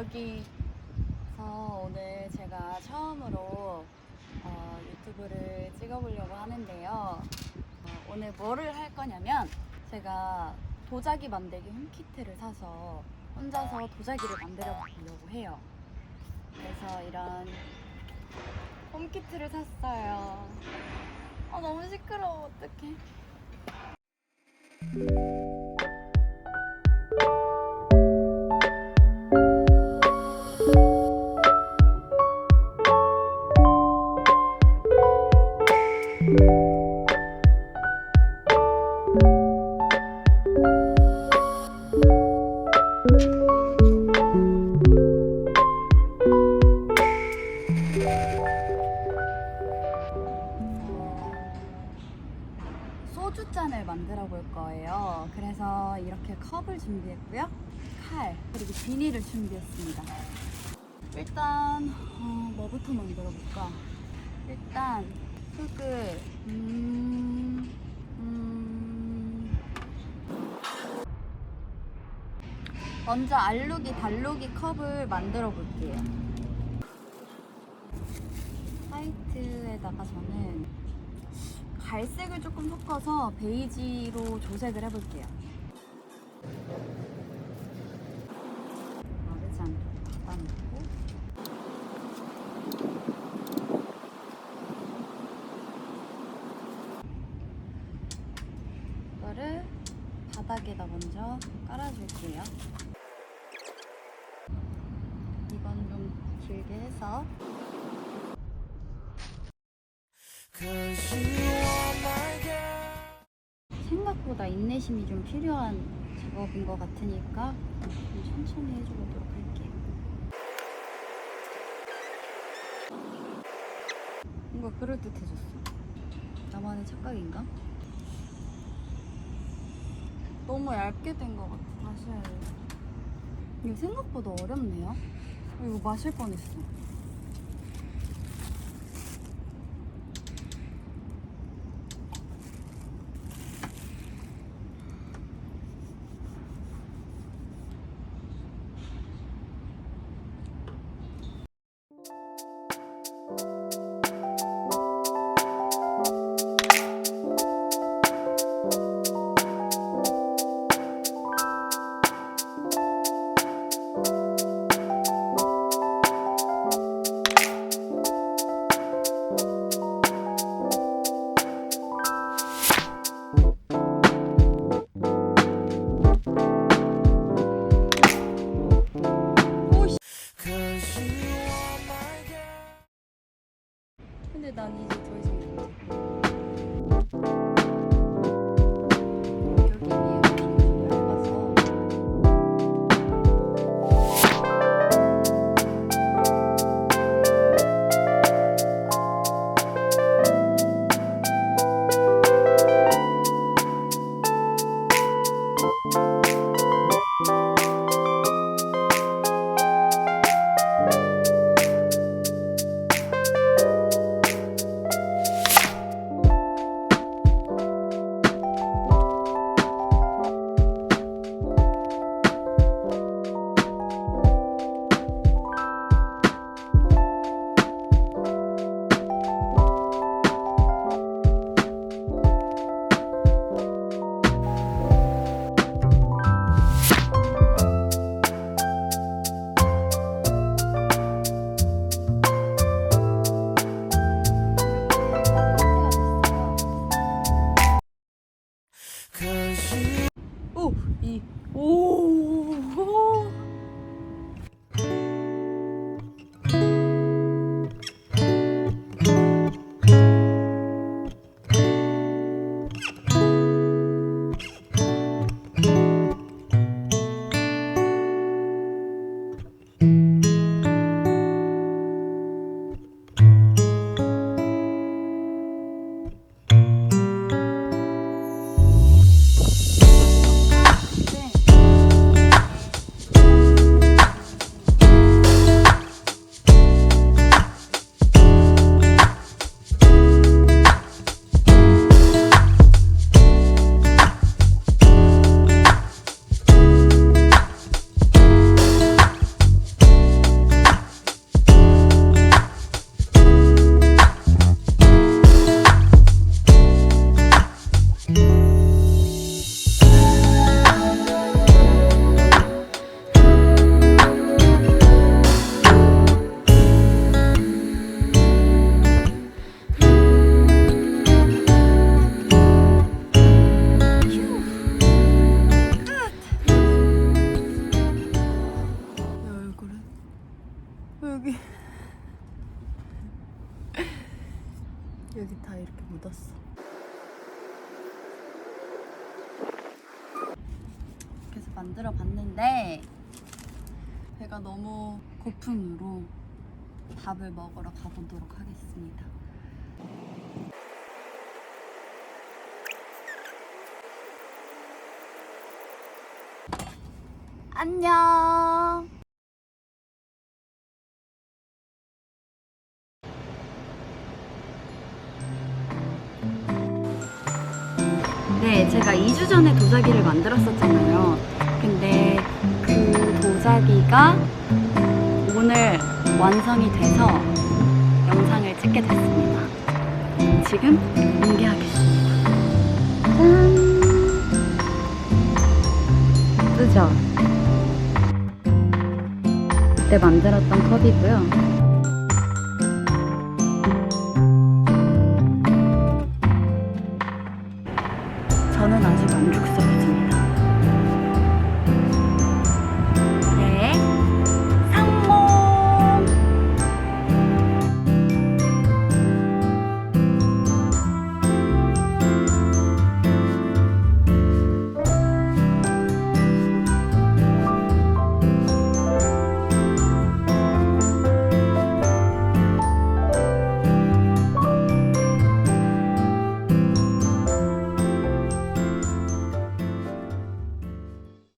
여기서 오늘 제가 처음으로 어, 유튜브를 찍어보려고 하는데요. 어, 오늘 뭐를 할 거냐면 제가 도자기 만들기 홈키트를 사서 혼자서 도자기를 만들어 보려고 해요. 그래서 이런 홈키트를 샀어요. 아 너무 시끄러워 어떡해. 만들어 볼 거예요. 그래서 이렇게 컵을 준비했고요. 칼, 그리고 비닐을 준비했습니다. 일단, 어, 뭐부터 만들어 볼까? 일단, 흙을, 음, 음, 먼저 알루기, 달루기 컵을 만들어 볼게요. 화이트에다가 저는 갈색을 조금 섞어서 베이지로 조색을 해볼게요. 마르지 않게 닫아놓고 이거를 바닥에다 먼저 깔아줄게요. 이건 좀 길게 해서 생각보다 인내심이 좀 필요한 작업인 것 같으니까 좀 천천히 해줘보도록 할게요. 뭔가 그럴듯해졌어. 나만의 착각인가? 너무 얇게 된 것 같아. 다시 해야 돼. 이거 생각보다 어렵네요. 이거 마실 뻔했어. 더 이상 못해. 여기 여기 다 이렇게 묻었어. 그래서 만들어 봤는데 배가 너무 고픔으로 밥을 먹으러 가보도록 하겠습니다. 안녕. 네, 제가 2주 전에 도자기를 만들었었잖아요. 근데 그 도자기가 오늘 완성이 돼서 영상을 찍게 됐습니다. 지금 공개하겠습니다. 짠! 예쁘죠? 그때 만들었던 컵이고요.